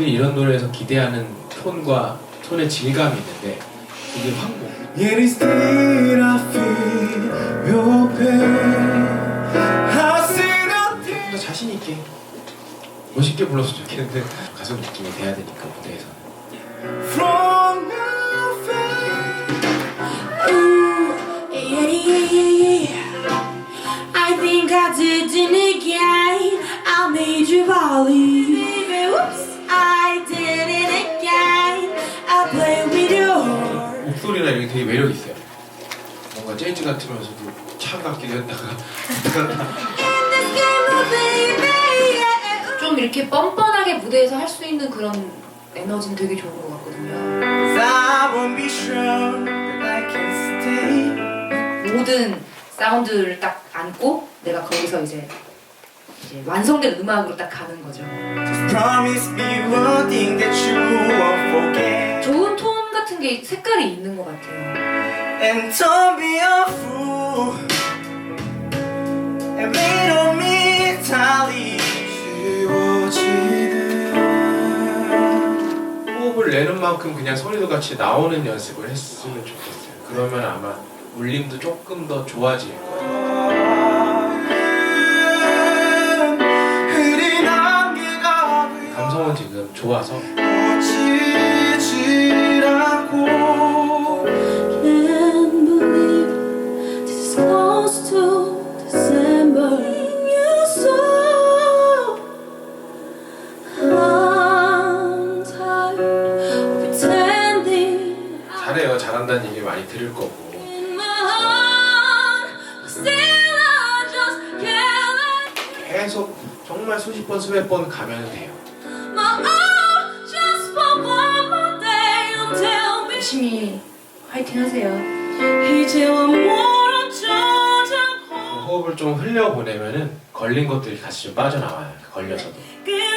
사람들이 이런 노래에서 기대하는 톤과 톤의 질감이 있는데 이게 확 좀더 자신 있게 멋있게 불렀으면 좋겠는데 가수 느낌이 돼야 되니까 무대에서 I think I did it. I made you believe. Whoops, I did it again. I play with your heart. 목소리나 이런 게 되게 매력 있어요. 뭔가 재즈 같으면서도 참 같기도 했다가 In this game of baby, yeah. 좀 이렇게 뻔뻔하게 무대에서 할 수 있는 그런 에너지는 되게 좋은 것 같거든요. 'Cause I won't be sure that I can stay. 모든 사운드를 딱 안고 내가 거기서 이제, 이제 완성된 음악으로 딱 가는 거죠. Just promise me one thing that you won't forget. 좋은 톤 같은 게 색깔이 있는 것 같아요. And don't be a fool. And wait on me, 달리. 지워지는 호흡을 내는 만큼 그냥 소리도 같이 나오는 연습을 했으면 좋겠어요. 그러면 아마 울림도 조금 더 좋아질 거 pretending 잘해요. 잘한다는 얘기 많이 들을 거고 in my heart, but still I just can't let 계속 정말 수십 번 수백 번 가면 돼요. 열심히 화이팅 하세요. 이제와 멀어져 자고 호흡을 좀 흘려 보내면은 걸린 것들이 같이 좀 빠져나와요. 걸려서도. 끝내